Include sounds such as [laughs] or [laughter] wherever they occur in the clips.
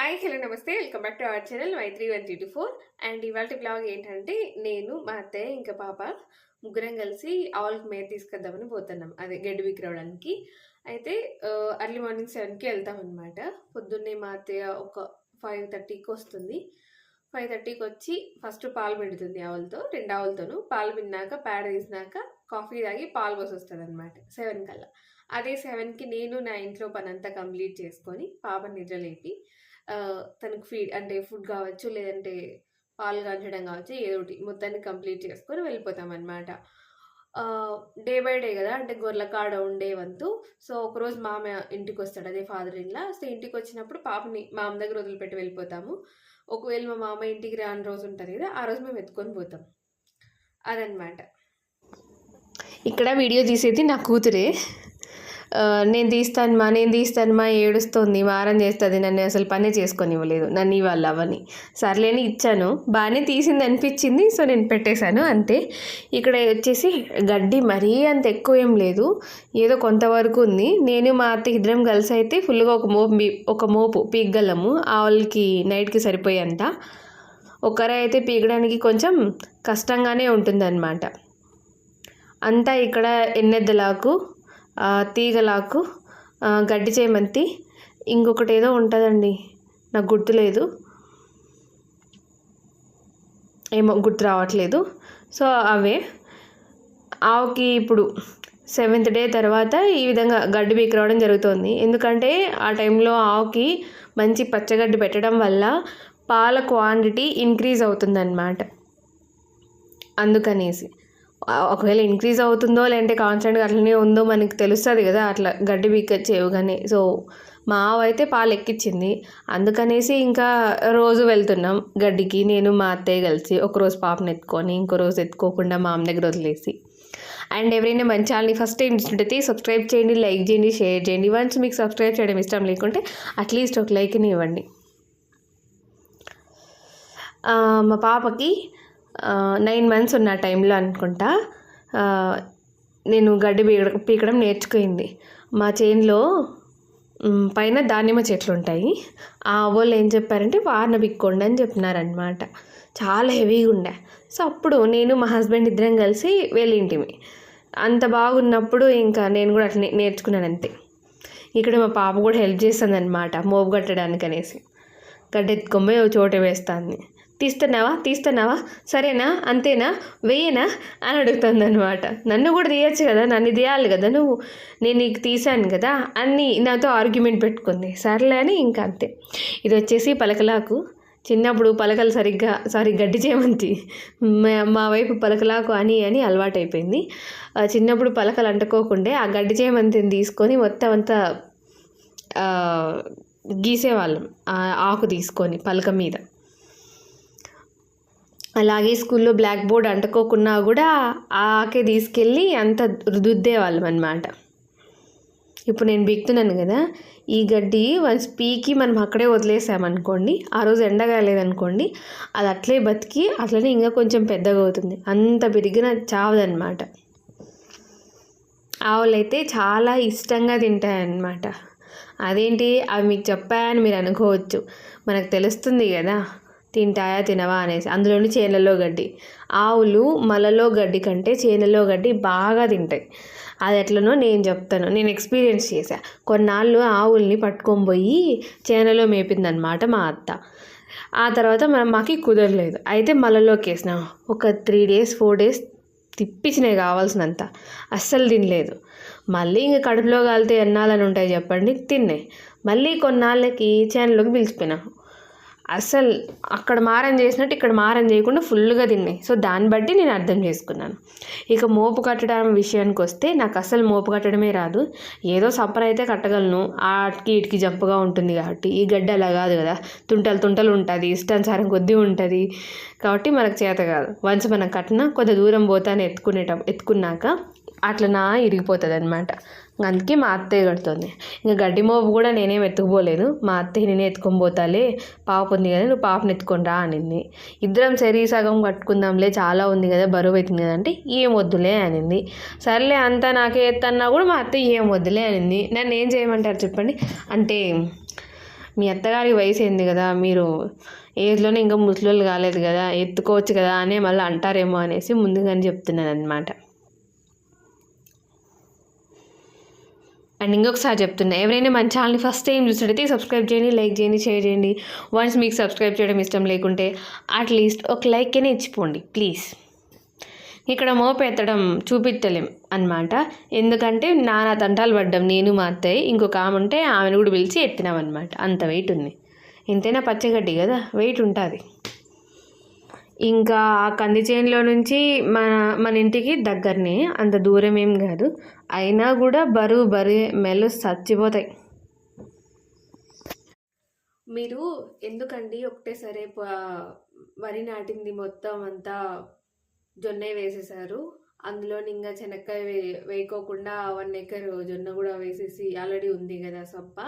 Hi hello నమస్తే. Welcome back to our channel Y three one three two four and ఇవాళ blog ఏంటంటే నేను మా అత్తయ్య ఇంకా పాప ముగ్గురం కలిసి ఆవులకి మేర తీసుకొద్దామని పోతున్నాం. అదే గడ్డి విక్రవడానికి అయితే అర్లీ మార్నింగ్ సెవెన్కి వెళ్తామన్నమాట. పొద్దున్నే మా అత్తయ్య ఒక ఫైవ్ థర్టీకి వస్తుంది. ఫైవ్ థర్టీకి వచ్చి ఫస్ట్ పాలు పిండుతుంది ఆవులతో రెండు ఆవులతోనూ. పాలు పిన్నాక పేడ తీసినాక కాఫీ తాగి పాలు పోసి వస్తుంది అనమాట సెవెన్ కల్లా. అదే సెవెన్కి నేను నా ఇంట్లో పనంతా కంప్లీట్ చేసుకొని పాప నిద్రలేపి తనకు ఫీడ్ అంటే ఫుడ్ కావచ్చు లేదంటే పాలు కాంచడం కావచ్చు ఏదో ఒకటి మొత్తాన్ని కంప్లీట్ చేసుకొని వెళ్ళిపోతాం అనమాట డే బై డే కదా అంటే గొర్రెల కాడ ఉండే వంతు. సో ఒకరోజు మామ ఇంటికి వస్తాడు అదే ఫాదర్ ఇన్లా సో ఇంటికి వచ్చినప్పుడు పాపని మామ దగ్గర వదిలిపెట్టి వెళ్ళిపోతాము. ఒకవేళ మా మామ ఇంటికి రాని రోజు ఉంటుంది కదా ఆ రోజు మేము ఎత్తుకొని పోతాం. అదనమాట ఇక్కడ వీడియో తీసేది నా కూతురే. నేను తీస్తాను మా నేను తీస్తాను మా ఏడుస్తుంది మారం చేస్తుంది నన్ను అసలు పని చేసుకొని ఇవ్వలేదు నన్ను ఇవాళ అవని సర్లేని ఇచ్చాను బాగానే తీసింది అనిపించింది సో నేను పెట్టేశాను అంతే. ఇక్కడ వచ్చేసి గడ్డి మరీ అంత ఎక్కువ ఏం లేదు ఏదో కొంతవరకు ఉంది. నేను మా అత్త ఇద్దరం కలిసి అయితే ఫుల్గా ఒక మోపు ఒక మోపు పీగలము ఆవులకి నైట్కి సరిపోయేంత. ఒకరే అయితే పీకడానికి కొంచెం కష్టంగానే ఉంటుందన్నమాట. అంతా ఇక్కడ ఎన్నెద్దలాకు తీగలాకు గడ్డి చేమంతి. ఇంకొకటి ఏదో ఉంటుందండి. నాకు గుర్తులేదు. ఏమో గుర్తు రావట్లేదు. సో అవే. ఆవుకి ఇప్పుడు సెవెంత్ డే తర్వాత ఈ విధంగా గడ్డి పీకి రావడం జరుగుతుంది. ఎందుకంటే ఆ టైంలో ఆవుకి మంచి పచ్చగడ్డి పెట్టడం వల్ల పాల క్వాంటిటీ ఇంక్రీజ్ అవుతుందన్నమాట. అందుకనేసి. ఒకవేళ ఇంక్రీజ్ అవుతుందో లేదంటే కాన్స్టెంట్గా అట్లనే ఉందో మనకి తెలుస్తుంది కదా అట్లా గడ్డి పీకొచ్చేవుగానే సో మా ఆవు అయితే పాలు ఎక్కించింది అందుకనేసి ఇంకా రోజు వెళ్తున్నాం గడ్డికి. నేను మా అత్తయ్య కలిసి ఒక రోజు పాపను ఎత్తుకొని ఇంకో రోజు ఎత్తుకోకుండా మా అమ్మ దగ్గర వదిలేసి. అండ్ ఎవరైనా మన ఛానల్ని ఫస్ట్ టైం చూస్తుంటే సబ్స్క్రైబ్ చేయండి లైక్ చేయండి షేర్ చేయండి. వన్స్ మీకు సబ్స్క్రైబ్ చేయడం ఇష్టం లేకుంటే అట్లీస్ట్ ఒక లైక్ని ఇవ్వండి. మా పాపకి నైన్ మంత్స్ ఉన్న టైంలో అనుకుంటా. నేను గడ్డి పీక పీకడం నేర్చుకుంది. మా చేనులో పైన దానిమ్మ చెట్లు ఉంటాయి. ఆ వాళ్ళు ఏం చెప్పారంటే వారిన పిక్కోండి అని చెప్పినారనమాట చాలా హెవీగా ఉండే. సో అప్పుడు నేను మా హస్బెండ్ ఇద్దరం కలిసి వెళ్ళింటిమి. అంత బాగున్నప్పుడు ఇంకా నేను కూడా అట్లా నేర్చుకున్నాను అంతే. ఇక్కడ మా పాప కూడా హెల్ప్ చేస్తుంది అనమాట మోపు కట్టడానికి అనేసి గడ్డెత్తుకొని ఓ చోట వేస్తాను తీస్తున్నావా? తీస్తున్నావా? సరేనా? అంతేనా? వేయనా అని అడుగుతుంది అనమాట నన్ను కూడా తీయచ్చు కదా? నన్ను తీయాలి కదా నువ్వు? నేను నీకు తీసాను కదా? అని నాతో ఆర్గ్యుమెంట్ పెట్టుకుంది. సర్లే అని ఇంకా అంతే. ఇది వచ్చేసి పలకలాకు. చిన్నప్పుడు పలకలు సరిగ్గా సారీ గడ్డి చేమంతి మా- మా వైపు పలకలాకు అని అని అలవాటైపోయింది. చిన్నప్పుడు పలకలు అంటుకోకుండే ఆ గడ్డి చేమంతిని తీసుకొని మొత్తం అంతా గీసేవాళ్ళం. ఆకు తీసుకొని పలక మీద. అలాగే స్కూల్లో బ్లాక్ బోర్డ్ అంటుకోకున్నా కూడా ఆకే తీసుకెళ్ళి అంత రుద్దేవాళ్ళం అనమాట ఇప్పుడు నేను బిగుతున్నాను కదా ఈ గడ్డి వన్స్ పీకి మనం అక్కడే వదిలేసామనుకోండి ఆ రోజు ఎండగా లేదనుకోండి అది అట్లే బతికి అట్లనే ఇంకా కొంచెం పెద్దగా అవుతుంది. అంత పెరిగిన చావదనమాట ఆవులైతే చాలా ఇష్టంగా తింటాయన్నమాట. అదేంటి? అవి మీకు చెప్పాయని మీరు అనుకోవచ్చు. మనకు తెలుస్తుంది కదా. తింటాయా తినవా అనేసి. అందులోని చేనులలో గడ్డి. ఆవులు మలలో గడ్డి కంటే చేనలో గడ్డి బాగా తింటాయి. అది ఎట్లనో నేను చెప్తాను. నేను ఎక్స్పీరియన్స్ చేశా. కొన్నాళ్ళు ఆవుల్ని పట్టుకొని పోయి చేనులో మేపిందనమాట మా అత్త. ఆ తర్వాత మనం మాకు కుదరలేదు. అయితే మలలోకి వేసినాం. ఒక త్రీ డేస్ ఫోర్ డేస్ తిప్పించినాయి కావాల్సినంత. అస్సలు తినలేదు. మళ్ళీ ఇంక కడుపులో కాలితే ఎన్నాలని ఉంటాయి చెప్పండి? తిన్నాయి మళ్ళీ కొన్నాళ్ళకి చేనులోకి పిలిచిపోయినా. అసలు అక్కడ మారం చేసినట్టు ఇక్కడ మారం చేయకుండా ఫుల్గా తిన్నాయి. సో దాన్ని బట్టి నేను అర్థం చేసుకున్నాను. ఇక మోపు కట్టడం విషయానికి వస్తే నాకు అస్సలు మోపు కట్టడమే రాదు. ఏదో సప్పర్ అయితే కట్టగలను. ఆటికి ఇటుకి జంపుగా ఉంటుంది కాబట్టి. ఈ గడ్డ అలా కాదు కదా. తుంటలు తుంటలు ఉంటుంది. ఇష్టానుసారం కొద్దీ ఉంటుంది. కాబట్టి మనకు చేత కాదు. వన్స్ మనం కట్టినా కొంత దూరం పోతానే ఎత్తుకునేట ఎత్తుకున్నాక అట్లా నా ఇరిగిపోతుంది అనమాట అందుకే మా అత్తయ్య కడుతుంది ఇంకా గడ్డి మోపు కూడా నేనేం ఎత్తుకుపోలేదు. మా అత్తయ్య నేనే ఎత్తుకొని పోతాలే పాప ఉంది కదా నువ్వు పాపను ఎత్తుకొని రా అనింది. ఇద్దరం సరి సగం కట్టుకుందాంలే చాలా ఉంది కదా బరువు అవుతుంది కదా అంటే ఏం వద్దులే అనింది. సర్లే అంతా నాకే ఎత్తన్నా కూడా మా అత్తయ్య ఏం వద్దులే అనింది. నన్ను ఏం చేయమంటారు చెప్పండి? అంటే మీ అత్తగారి వయసు ఏంది కదా మీరు ఏజ్లోనే ఇంకా ముసలోళ్ళు కాలేదు కదా ఎత్తుకోవచ్చు కదా అని మళ్ళీ అంటారేమో అనేసి ముందుగానే చెప్తున్నాను అనమాట అండ్ ఇంకొకసారి చెప్తున్నా ఎవరైనా మన ఛానల్ని ఫస్ట్ టైం చూసినట్టయితే సబ్స్క్రైబ్ చేయండి లైక్ చేయండి షేర్ చేయండి. వన్స్ మీకు సబ్స్క్రైబ్ చేయడం ఇష్టం లేకుంటే అట్లీస్ట్ ఒక లైక్ అయినా ఇచ్చిపోండి ప్లీజ్ ఇక్కడ మోపెత్తడం చూపించలేం అనమాట ఎందుకంటే నానా తంటాలు పడ్డాం నేను మా అత్తయ్య ఇంకొక ఆమె ఉంటే ఆమెను కూడా పిలిచి ఎత్తినాం అనమాట అంత వెయిట్ ఉంది. ఎంతైనా పచ్చగడ్డి కదా వెయిట్ ఉంటుంది. ఇంకా ఆ కంది చేనులో నుంచి మన మన ఇంటికి దగ్గరనే అంత దూరం ఏం కాదు. అయినా కూడా బరువు బరువు మెల్లు చచ్చిపోతాయి. మీరు ఎందుకండి ఒకటేసారి వరి నాటింది మొత్తం అంతా జొన్న వేసేసారు? అందులో ఇంకా శనక్కాయ వే వేయకోకుండా వన్ ఎకర్ జొన్న కూడా వేసేసి ఆల్రెడీ ఉంది కదా సొప్ప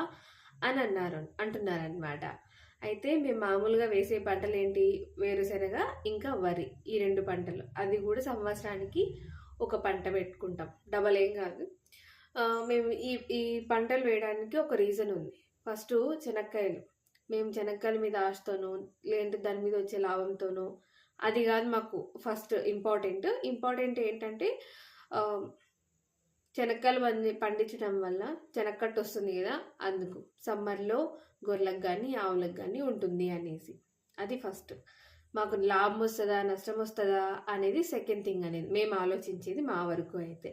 అని అన్నారు అంటున్నారనమాట అయితే మేము మామూలుగా వేసే పంటలు ఏంటి వేరుశనగ ఇంకా వరి ఈ రెండు పంటలు. అది కూడా సంవత్సరానికి ఒక పంట పెట్టుకుంటాం. డబల్ ఏం కాదు. మేము ఈ ఈ పంటలు వేయడానికి ఒక రీజన్ ఉంది. ఫస్ట్ చెనక్కాయలు. మేము చెనక్కాయల మీద ఆశతోనో లేదంటే దాని మీద వచ్చే లాభంతోనో అది కాదు మాకు ఫస్ట్ ఇంపార్టెంట్. ఇంపార్టెంట్ ఏంటంటే చెనక్కాయలు పండి పండించడం వల్ల శనక్కట్టు వస్తుంది కదా అందుకు. సమ్మర్లో గొర్రెలకు కానీ ఆవులకు కానీ ఉంటుంది అనేసి. అది ఫస్ట్. మాకు లాభం వస్తుందా నష్టం వస్తుందా అనేది సెకండ్ థింగ్ అనేది. మేము ఆలోచించేది మా వరకు అయితే.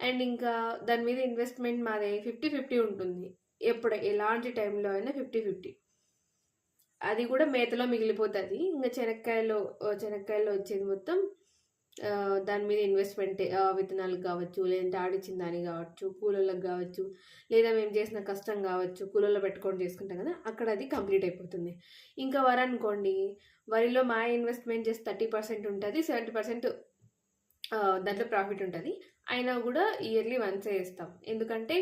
అండ్ ఇంకా దాని మీద ఇన్వెస్ట్మెంట్ మాది ఫిఫ్టీ ఫిఫ్టీ ఉంటుంది. ఎప్పుడు ఎలాంటి టైంలో అయినా ఫిఫ్టీ ఫిఫ్టీ. అది కూడా మేతలో మిగిలిపోతుంది. ఇంకా చెనక్కాయలో చెనక్కాయలో వచ్చేది మొత్తం దాని మీద ఇన్వెస్ట్మెంట్ విత్తనాలకు కావచ్చు లేదంటే ఆడిచ్చిన దానికి కావచ్చు కూలర్లకు కావచ్చు లేదా మేము చేసిన కష్టం కావచ్చు కూలర్లో పెట్టుకొని చేసుకుంటాం కదా అక్కడ అది కంప్లీట్ అయిపోతుంది. ఇంకా వరి అనుకోండి వరిలో మా ఇన్వెస్ట్మెంట్ చేసి థర్టీ పర్సెంట్ ఉంటుంది సెవెంటీ పర్సెంట్ దాంట్లో ప్రాఫిట్ ఉంటుంది. అయినా కూడా ఇయర్లీ వన్సే వేస్తాం. ఎందుకంటే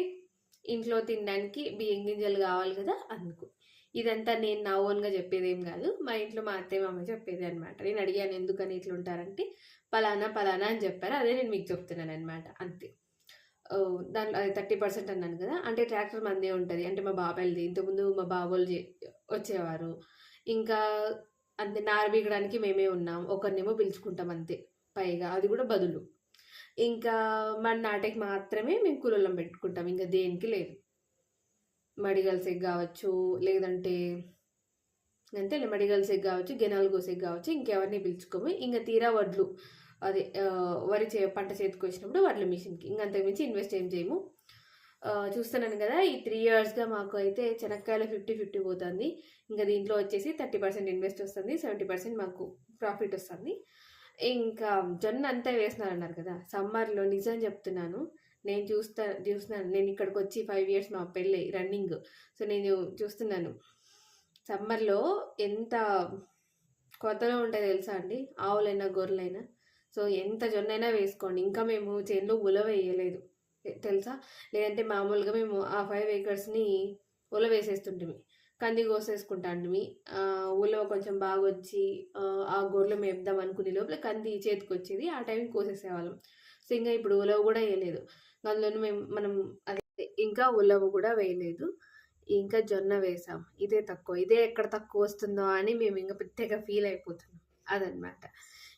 ఇంట్లో తినడానికి బియ్యం గింజలు కావాలి కదా అందుకు. ఇదంతా నేను నా ఓన్గా చెప్పేది ఏం కాదు. మా ఇంట్లో మా అత్తయ్య మామ చెప్పేది అనమాట నేను అడిగాను ఎందుకని ఇట్లా ఉంటారంటే పలానా పలానా అని చెప్పారు. అదే నేను మీకు చెప్తున్నాను అనమాట అంతే దాంట్లో అది థర్టీ పర్సెంట్ అన్నాను కదా. అంటే ట్రాక్టర్ మందే ఉంటుంది. అంటే మా బాబాయిలది. ఇంతకుముందు మా బాబోళ్ళు చే- వచ్చేవారు. ఇంకా అంతే నారు బీగడానికి మేమే ఉన్నాం. ఒకరినేమో పిలుచుకుంటాం అంతే. పైగా అది కూడా బదులు. ఇంకా మన నాటకి మాత్రమే మేము కూలలం పెట్టుకుంటాం. ఇంకా దేనికి లేదు. మడిగల్సేకి కావచ్చు లేదంటే అంతే మడిగల్సేకి కావచ్చు గెనాలు గోసెగ్ కావచ్చు ఇంకెవరిని పిలుచుకోము. ఇంకా తీరా వడ్లు. అదే వరి చే పంట చేతికి వచ్చినప్పుడు వడ్ల మిషన్కి. ఇంకా అంతకుమించి ఇన్వెస్ట్ ఏం చేయము. చూస్తున్నాను కదా ఈ త్రీ ఇయర్స్గా మాకు అయితే చెనక్కాయలు ఫిఫ్టీ ఫిఫ్టీ పోతుంది. ఇంకా దీంట్లో వచ్చేసి థర్టీ పర్సెంట్ ఇన్వెస్ట్ వస్తుంది సెవెంటీ పర్సెంట్ మాకు ప్రాఫిట్ వస్తుంది. ఇంకా జొన్న అంతా వేసినారన్నారు కదా సమ్మర్లో నిజం చెప్తున్నాను. నేను చూస్తా చూస్తున్నాను. నేను ఇక్కడికి వచ్చి ఫైవ్ ఇయర్స్ మా పెళ్ళి రన్నింగ్ సో నేను చూస్తున్నాను. సమ్మర్లో ఎంత కొత్తలో ఉంటాయి తెలుసా అండి? ఆవులైనా గొర్రెలైనా. సో ఎంత జొన్నైనా వేసుకోండి. ఇంకా మేము చేనులో ఉలవ వేయలేదు. తెలుసా? లేదంటే మామూలుగా మేము ఆ ఫైవ్ ఏకర్స్ని ఉల వేసేస్తుంటిమి. కంది కోసేసుకుంటాంటిమి. ఉలవ కొంచెం బాగా వచ్చి ఆ, ఆ గొర్రెలు మేపుదాం అనుకునే లోపల కంది చేతికి వచ్చేది ఆ టైంకి కోసేసేవాళ్ళం. సో ఇంకా ఇప్పుడు ఉలవ కూడా వేయలేదు. అందులోనూ మేము మనం అదే ఇంకా ఉలవ కూడా వేయలేదు. ఇంకా జొన్న వేసాం. ఇదే తక్కువ. ఇదే ఎక్కడ తక్కువ వస్తుందో అని మేము ఇంకా పెద్దగా ఫీల్ అయిపోతున్నాం. అదనమాట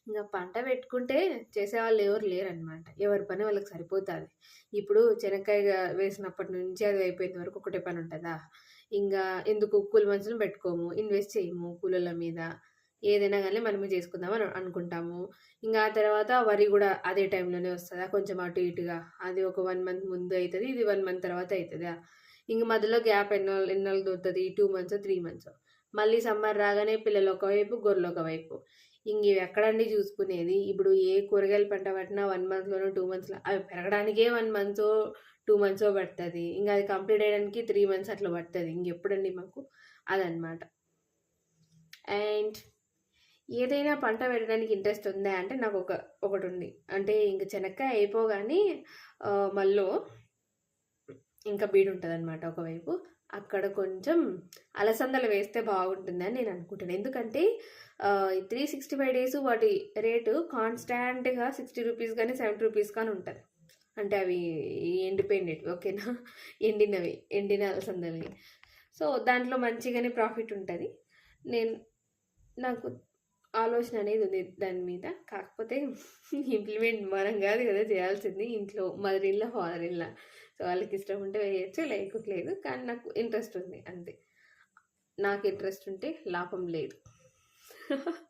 ఇంకా పంట పెట్టుకుంటే చేసేవాళ్ళు ఎవరు లేరనమాట ఎవరి పని వాళ్ళకి సరిపోతుంది. ఇప్పుడు శనక్కాయ వేసినప్పటి నుంచి అది అయిపోయిన వరకు ఒకటే పని ఉంటుందా? ఇంకా ఎందుకు కూలి మనుషులను పెట్టుకోము? ఇన్వెస్ట్ చేయము కూలీల మీద? ఏదైనా కానీ మనమే చేసుకుందామని అనుకుంటాము. ఇంకా ఆ తర్వాత వరి కూడా అదే టైంలోనే వస్తుందా? కొంచెం అటు ఇటుగా. అది ఒక వన్ మంత్ ముందు అవుతుంది ఇది వన్ మంత్ తర్వాత అవుతుందా ఇంక మధ్యలో గ్యాప్ ఎన్నో ఎన్నాళ్ళు దొరుకుతుంది? టూ మంత్స్ త్రీ మంత్స్ మళ్ళీ సమ్మర్ రాగానే పిల్లలు ఒకవైపు గొర్రెలు ఒకవైపు. ఇంక ఇవి ఎక్కడండి చూసుకునేది? ఇప్పుడు ఏ కూరగాయలు పంట పట్టినా వన్ మంత్లోనో టూ మంత్స్లో అవి పెరగడానికే వన్ మంత్ టూ మంత్స్ పడుతుంది. ఇంకా అది కంప్లీట్ అయ్యడానికి త్రీ మంత్స్ అట్లా పడుతుంది. ఇంకెప్పుడండి మాకు? అదనమాట అండ్ ఏదైనా పంట పెట్టడానికి ఇంట్రెస్ట్ ఉందా? అంటే నాకు ఒక ఒకటి ఉంది అంటే ఇంక చెనక్కాయ అయిపోగానే మళ్ళీ ఇంకా బీడు ఉంటుంది అనమాట ఒకవైపు. అక్కడ కొంచెం అలసందలు వేస్తే బాగుంటుందని నేను అనుకుంటాను. ఎందుకంటే త్రీ సిక్స్టీ ఫైవ్ డేస్ వాటి రేటు కాన్స్టాంట్గా సిక్స్టీ రూపీస్ కానీ సెవెంటీ రూపీస్ కానీ ఉంటుంది. అంటే అవి ఎండిపోయినవి ఓకేనా? ఎండినవి ఎండిన అలసందలవి సో దాంట్లో మంచిగానే ప్రాఫిట్ ఉంటుంది. నేను నాకు ఆలోచన అనేది ఉంది దాని మీద. కాకపోతే [laughs] ఇంప్లిమెంట్ మనం కాదు కదా చేయాల్సింది ఇంట్లో మదర్ ఇల్లా ఫాదర్ ఇల్లా సో వాళ్ళకి ఇష్టం ఉంటే వేయచ్చు లేకపోలేదు కానీ నాకు ఇంట్రెస్ట్ ఉంది అంతే. నాకు ఇంట్రెస్ట్ ఉంటే లాభం లేదు. [laughs]